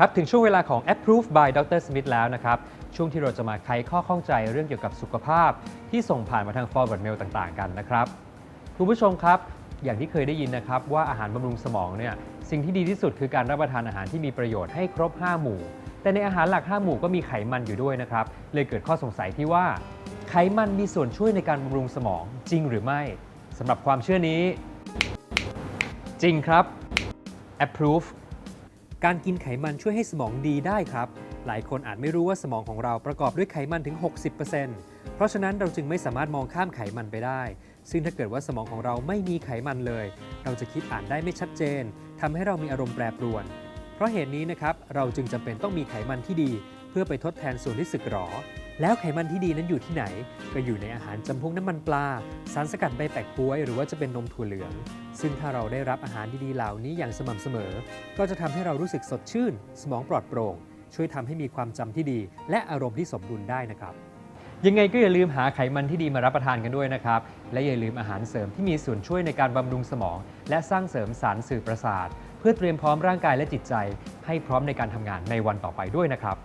ครับถึงช่วงเวลาของ Approved by Dr. Smith แล้วนะครับ ช่วงที่เราจะมาไขข้อข้องใจเรื่องเกี่ยวกับสุขภาพ ที่ส่งผ่านมาทาง forward mail ต่างๆ กันนะครับ คุณผู้ชมครับ อย่างที่เคยได้ยินนะครับ ว่าอาหารบำรุงสมองเนี่ยสิ่งที่ดีที่สุดคือการรับประทานอาหารที่มีประโยชน์ให้ครบ 5 หมู่ แต่ในอาหารหลัก 5 หมู่ก็มีไขมันอยู่ด้วยนะครับ เลยเกิดข้อสงสัยที่ว่า ไขมันมีส่วนช่วยในการบำรุงสมองจริงหรือไม่สำหรับความเชื่อนี้ จริงครับ approve การกินไขมันช่วยให้สมองดีได้ครับ หลายคนอาจไม่รู้ว่าสมองของเราประกอบด้วยไขมันถึง 60%เพราะฉะนั้นเราจึงไม่สามารถมองข้ามไขมันไปได้ ซึ่งถ้าเกิดว่าสมองของเราไม่มีไขมันเลย เราจะคิดอ่านได้ไม่ชัดเจนทำให้เรามีอารมณ์แปรปรวน เพราะเหตุนี้นะครับ เราจึงจำเป็นต้องมีไขมันที่ดี เพื่อไปทดแทนส่วนที่สึกหรอ แล้วไขมันที่ดีนั้นอยู่ที่ไหน ก็อยู่ในอาหารจำพวกน้ำมันปลา สารสกัดใบแปลกป้วย หรือว่าจะเป็นนมถั่วเหลือง ซึ่งถ้าเราได้รับอาหารดีๆเหล่านี้อย่างสม่ำเสมอ ก็จะทำให้เรารู้สึกสดชื่น สมองปลอดโปร่ง ช่วยทำให้มีความจำที่ดี และอารมณ์ที่สมดุลได้นะครับยังไงก็อย่าลืมหาไขมันที่ดีมารับประทานกันด้วยนะครับ และอย่าลืมอาหารเสริมที่มีส่วนช่วยในการบำรุงสมอง และสร้างเสริมสารสื่อประสาท เพื่อเตรียมพร้อมร่างกายและจิตใจ ให้พร้อมในการทำงานในวันต่อไปด้วยนะครับ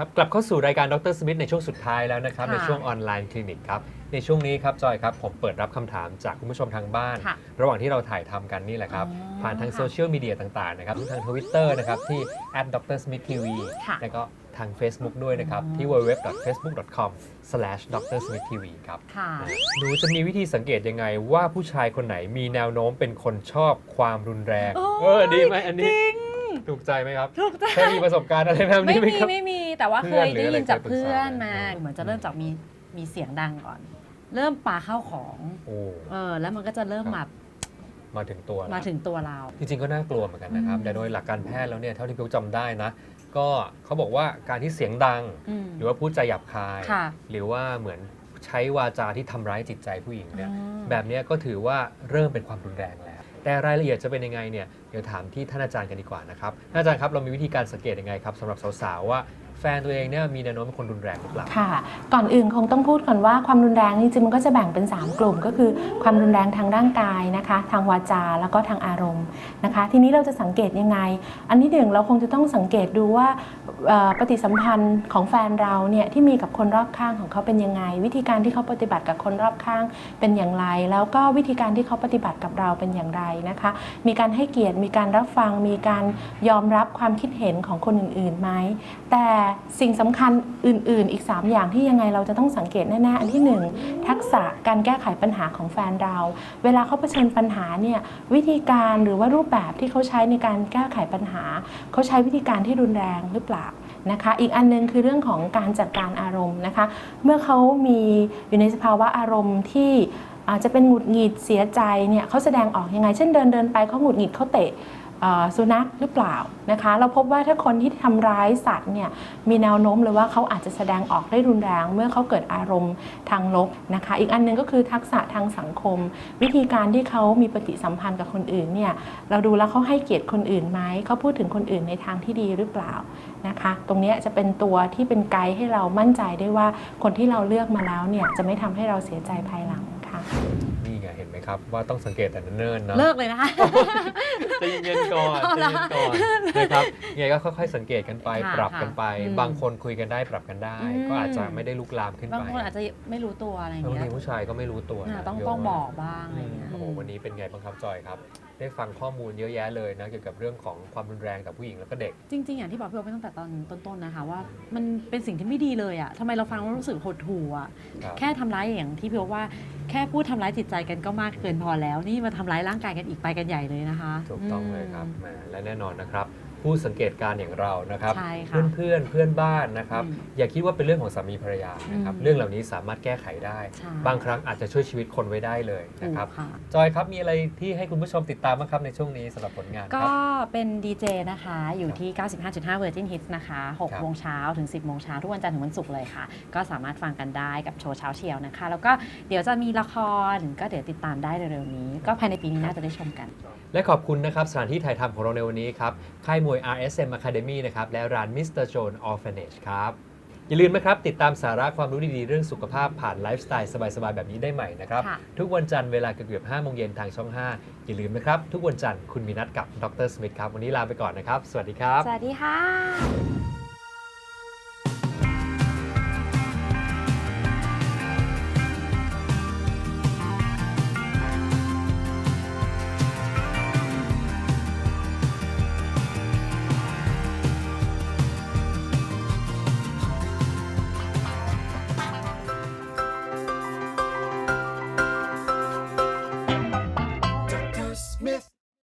ครับกลับเข้าสู่รายการดรสมิธในช่วงสุดท้ายแล้วนะครับ ค่ะในช่วงออนไลน์คลินิกครับ ในช่วงนี้ครับจอยครับ ผมเปิดรับคำถามจากคุณผู้ชมทางบ้าน ค่ะระหว่างที่เราถ่ายทำกันนี่แหละครับ อ๋อผ่านทางค่ะโซเชียลมีเดียต่าง ๆ นะครับทั้งทางทวิตเตอร์นะครับ ที่ @dr smith tv ค่ะแล้วก็ทาง Facebook ด้วยนะครับอ๋อที่ www.facebook.com/drsmithtv ครับ ค่ะ หนูจะมีวิธีสังเกตยังไงว่าผู้ชายคนไหนมีแนวโน้มเป็นคนชอบความรุนแรง โอ้ย เออดีไหมอันนี้จริง ถูกใจไหมครับถูกใจ เคยมีประสบการณ์อะไรแบบไม่นี้ไหมมีครับ ไม่มีแต่ว่าเพื่เคอนยหรือได้อะไรยินจากเคยปรึกษาเพื่อนมาไหม เหมือนจะเริ่มจากมีมีเสียงดังก่อน เริ่มปาข้าวของโอ้ เออแล้วมันก็จะเริ่มครัแบบบมาถึงตัวแล้ว มาถึงตัวเรา จริงๆ ก็น่ากลัวเหมือนกันนะครับ อืม แต่โดยหลักการแพทย์แล้วเนี่ย เท่าที่พี่จำได้นะ ก็เขาบอกว่าการที่เสียงดัง อืม หรือว่าพูดจาหยาบคาย ค่ะ หรือว่าเหมือนใช้วาจาที่ทำร้ายจิตใจผู้หญิงเนี่ยอืมแบบเนี้ยก็ถือว่าเริ่มเป็นความรุนแรงแล้ว แต่รายละเอียดจะเป็นยังไงเนี่ยเดี๋ยวถามที่ท่านอาจารย์กันดีกว่านะครับท่านอาจารย์ครับเรามีวิธีการสังเกตยังไงครับสำหรับสาวๆว่า แฟนตัวเองเนี่ยมีแนวโน้มเป็นคนรุนแรงหรือเปล่า ค่ะ ก่อนอื่นคงต้องพูดก่อนว่าความรุนแรงนี่จริงๆมันก็จะแบ่งเป็น 3 กลุ่ม ก็คือความรุนแรงทางร่างกายนะคะ ทางวาจาแล้วก็ทางอารมณ์นะคะ ทีนี้เราจะสังเกตยังไง อันที่หนึ่งเราคงจะต้องสังเกตดูว่าเอ่อปฏิสัมพันธ์ของแฟนเราเนี่ยที่มีกับคนรอบข้างของเขาเป็นยังไง วิธีการที่เขาปฏิบัติกับคนรอบข้างเป็นอย่างไร แล้วก็วิธีการที่เขาปฏิบัติกับเราเป็นอย่างไรนะคะ มีการให้เกียรติมีการรับฟังมีการยอมรับความคิดเห็นของคนอื่นๆไหมแต่สิ่งสำคัญอื่น ๆ อีก 3 อย่างที่ยังไงเราจะต้องสังเกตแน่ๆ อันที่ 1 ทักษะการแก้ไขปัญหาของแฟนเรา เวลาเขาเผชิญปัญหาเนี่ยวิธีการหรือว่ารูปแบบที่เขาใช้ในการแก้ไขปัญหา เขาใช้วิธีการที่รุนแรงหรือเปล่านะคะ อีกอันหนึงคือเรื่องของการจัดการอารมณ์นะคะ เมื่อเขามีอยู่ในสภาวะอารมณ์ที่อาจจะเป็นหงุดหงิดเสียใจเนี่ยเขาแสดงออกยังไง เช่นเดินเดินไปเขาหงุดหงิดเขาเตะ สุนัขหรือเปล่านะคะ เราพบว่าถ้าคนที่ทำร้ายสัตว์เนี่ยมีแนวโน้มเลยว่าเขาอาจจะแสดงออกได้รุนแรง เมื่อเขาเกิดอารมณ์ทางลบนะคะ อีกอันหนึงก็คือทักษะทางสังคม วิธีการที่เขามีปฏิสัมพันธ์กับคนอื่นเนี่ยเราดูแล้วเขาให้เกียรติคนอื่นไหมเขาพูดถึงคนอื่นในทางที่ดีหรือเปล่านะคะ ตรงนี้จะเป็นตัวที่เป็นไกด์ให้เรามั่นใจได้ว่าคนที่เราเลือกมาแล้วเนี่ยจะไม่ทำให้เราเสียใจภายหลังค่ะ นี่ไงเห็นไหมครับ ว่าต้องสังเกตแต่เนิ่นๆนะเลิกเลยนะคะ ใจเย็นๆก่อนเอาใจละเย็นๆก่อนนะครับยังไงก็ค่อยๆสังเกตกันไปค่ะปรับกันไป ค่ะอืมบางคนคุยกันได้ปรับกันได้ อืม ก็อาจจะไม่ได้ลุกลามขึ้นบางไปคนอาจจะไม่รู้ตัวอะไรอย่างบางเงี้ทียผู้ชายก็ไม่รู้ตัวอ่านะต้องเยะต้องมากบอกบ้างอะไรอย่างเงี้ย โอ้โหวันนี้เป็นไงบ้างครับจอยครับ ได้ฟังข้อมูลเยอะแยะเลยนะเกี่ยวกับเรื่องของความรุนแรงกับผู้หญิงแล้วก็เด็ก จริง ๆ อย่างที่บอกพี่โอ๊คไปตั้งแต่ตอนต้นๆนะคะว่ามันเป็นสิ่งที่ไม่ดีเลยอะทำไมเราฟังแล้วรู้สึกหดหู่อะครับ แค่ทำร้ายอย่างที่พี่โอ๊คว่าแค่พูดทำร้ายจิตใจกันก็มากเกินพอแล้ว นี่มาทำร้ายร่างกายกันอีกไปกันใหญ่เลยนะคะถูกต้องเลยครับม แหมและแน่นอนนะครับ ผู้สังเกตการณ์อย่างเรานะครับ ใช่ค่ะเพื่อนเพื่อนๆเพื่อนบ้านนะครับ อืมอย่าคิดว่าเป็นเรื่องของสามีภรรยานะครับ อืม เรื่องเหล่านี้สามารถแก้ไขได้ ใช่บางครั้งอาจจะช่วยชีวิตคนไว้ได้เลยถูนะกครับ ค่ะ จอยครับ มีอะไรที่ให้คุณผู้ชมติดตามบ้างครับในช่วงนี้สำหรับผลงานคก็รับ เป็นดีเจนะคะ อยู่ที่ 95.5 Virgin Hits นะคะครับ 6โมงเช้าถึง 10โมงเช้าทุกวันจันทร์ถึงวันศุกร์เลยค่ะ ก็สามารถฟังกันได้กับโชว์เช้าเชียวนะคะ แล้วก็เดี๋ยวจะมีละครก็เดี๋ยวติดตามได้เร็วๆนี้ ก็ภายในปีนี้น่าจะได้ชมกัน และขอบคุณนะครับสถานที่ถ่ายทำของเราในวันนี้ครับค่ายมวย RSM Academy นะครับ และร้าน Mr. Jones Orphanage ครับ อย่าลืมนะครับ ติดตามสาระความรู้ดี ๆ เรื่องสุขภาพผ่านไลฟ์สไตล์สบาย ๆ แบบนี้ได้ใหม่นะครับ ค่ะ ทุกวันจันทร์เวลาเกือบๆ5โมงเย็นทางช่อง 5 อย่าลืมนะครับ ทุกวันจันทร์คุณมีนัดกับดรสมิธครับ วันนี้ลาไปก่อนนะครับ สวัสดีครับ สวัสดีค่ะ